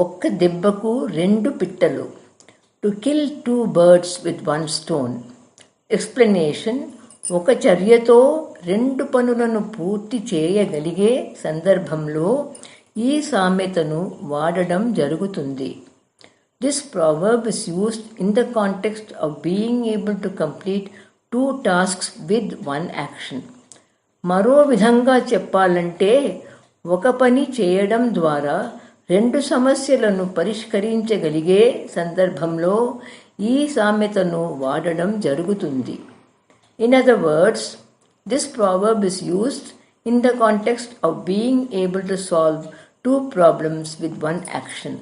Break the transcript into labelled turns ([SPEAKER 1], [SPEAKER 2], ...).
[SPEAKER 1] ఒక్క దెబ్బకు రెండు పిట్టలు. To kill two birds with one stone explanation ఒక చర్యతో రెండు పనులను పూర్తి చేయగలిగే సందర్భంలో ఈ సామెతను వాడడం జరుగుతుంది. This proverb is used in the context of being able to complete two tasks with one action మరో విధంగా చెప్పాలంటే ఒక పని చేయడం ద్వారా రెండు సమస్యలను పరిష్కరించగలిగే సందర్భంలో ఈ సామెతను వాడడం జరుగుతుంది. In other words this proverb is used in the context of being able to solve two problems with one action